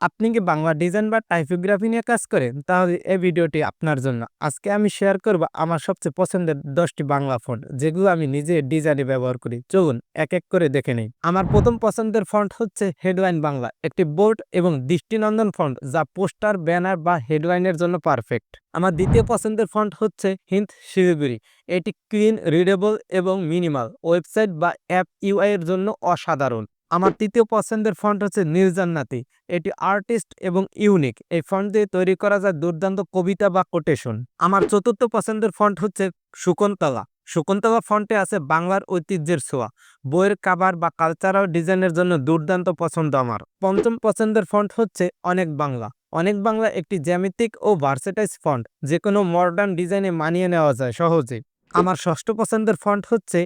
আপনি কি বাংলা ডিজাইন বা টাইপোগ্রাফি নিয়ে কাজ করেন? তাহলে এই ভিডিওটি আপনার জন্য। আজকে আমি শেয়ার করব আমার সবচেয়ে পছন্দের দশটি বাংলা ফন্ট যেগুলো আমি নিজে ডিজাইনে ব্যবহার করি। চলুন এক এক করে দেখে নেই। আমার প্রথম পছন্দের ফন্ট হচ্ছে হেডলাইন বাংলা একটি বোর্ড এবং দৃষ্টিনন্দন ফন্ট যা পোস্টার, ব্যানার বা হেডলাইনের জন্য পারফেক্ট আমার দ্বিতীয় পছন্দের ফন্ট হচ্ছে হিন্দ শিলিগুড়ি এটি ক্লিন রিডেবল এবং মিনিমাল ওয়েবসাইট বা অ্যাপ ইউআই এর জন্য অসাধারণ। আমার তৃতীয় পছন্দের ফন্ট হচ্ছে নির্জান্নাতি এটি আর্টিস্ট এবং ইউনিক এই ফন্ট দিয়ে তৈরি করা যায় দুর্দান্ত কবিতা বা কোটেশন আমার চতুর্থ পছন্দের ফন্ট হচ্ছে শকুন্তলা। শকুন্তলা ফন্টে আছে বাংলার ঐতিহ্যের ছোঁয়া। বইয়ের কাবার বা কালচারাল ডিজাইনের জন্য দুর্দান্ত পছন্দ আমার। পঞ্চম পছন্দের ফন্ট হচ্ছে অনেক বাংলা। অনেক বাংলা একটি জ্যামিতিক ও ভার্সেটাইজ ফন্ট যে কোনো মডার্ন ডিজাইনে মানিয়ে নেওয়া যায় সহজে আমার ষষ্ঠ পছন্দের ফন্ট হচ্ছে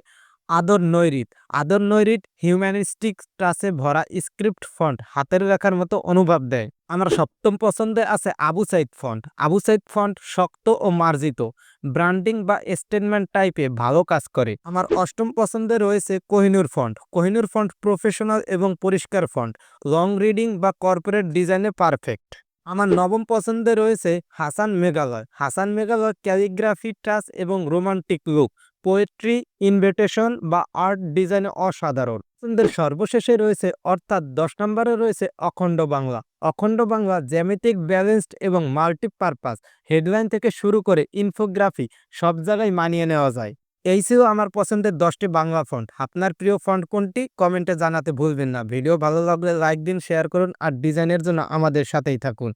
আদর নৈরিত। আদর নৈরিত হিউম্যানিস্টিক টাচে ভরা স্ক্রিপ্ট ফন্ট হাতের লেখার মতো অনুভব দেয়। আমার সপ্তম পছন্দে আছে আবু সাইদ ফন্ট আবু সাইদ ফন্ট শক্ত ও মার্জিত। ব্র্যান্ডিং বা স্টেটমেন্ট টাইপে ভালো কাজ করে। আমার অষ্টম পছন্দে রয়েছে Kohinoor font Kohinoor font professional এবং পরিষ্কার ফন্ট লং রিডিং বা কর্পোরেট ডিজাইনে পারফেক্ট আমার নবম পছন্দে রয়েছে হাসান মেঘালয়। হাসান মেঘালয় ক্যালিগ্রাফি টাচ এবং রোমান্টিক লুক পোয়েট্রি ইনভিটেশন বা আর্ট ডিজাইনে অসাধারণ। পছন্দের সর্বশেষে রয়েছে, অর্থাৎ দশ নম্বরে রয়েছে, অখণ্ড বাংলা। অখণ্ড বাংলা জ্যামিতিক ব্যালেন্সড এবং মাল্টিপারপাস হেডলাইন থেকে শুরু করে ইনফোগ্রাফি সব জায়গায় মানিয়ে নেওয়া যায়। এই ছিল আমার পছন্দের দশটি বাংলা ফন্ট আপনার প্রিয় ফন্ট কোনটি? কমেন্টে জানাতে ভুলবেন না। ভিডিও ভালো লাগলে লাইক দিন শেয়ার করুন আর ডিজাইনের জন্য আমাদের সাথেই থাকুন।